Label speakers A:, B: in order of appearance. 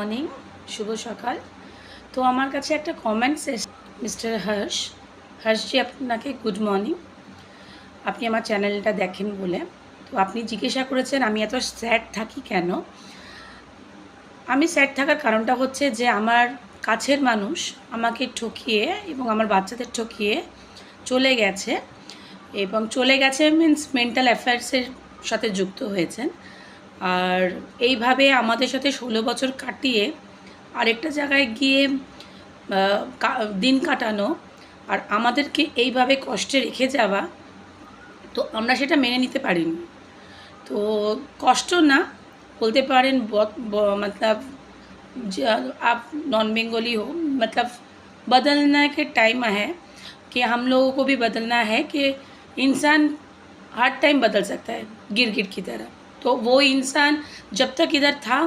A: Morning শুভ সকাল। তো আমার কাছে একটা কমেন্টস এসে মিস্টার হর্ষ হর্ষজি আপনাকে গুড মর্নিং আপনি আমার চ্যানেলটা দেখেন বলে। তো আপনি জিজ্ঞাসা করেছেন, আমি এত স্যাড থাকি কেন? আমি স্যাড থাকার কারণটা হচ্ছে যে, আমার কাছের মানুষ আমাকে ঠকিয়ে এবং আমার বাচ্চাদের ঠকিয়ে চলে গেছে। এবং চলে গেছে মিন্স মেন্টাল অ্যাফেয়ার্সের সাথে যুক্ত হয়েছেন। আর এইভাবে আমাদের সাথে ষোলো বছর কাটিয়ে আরেকটা জায়গায় গিয়ে আহ, কা- দিন কাটানো আর আমাদেরকে এইভাবে কষ্টে রেখে যাওয়া তো আমরা সেটা মেনে নিতে পারিনি তো কষ্ট না বলতে পারেন ব- ব- मतलब ज- आप नॉन बंगाली हो मतलब बदलने के टाइम है कि हम लोगों को भी बदलना है कि इंसान हर टाइम बदल सकता है गिर गिर की तरह तो वो इंसान जब तक इधर था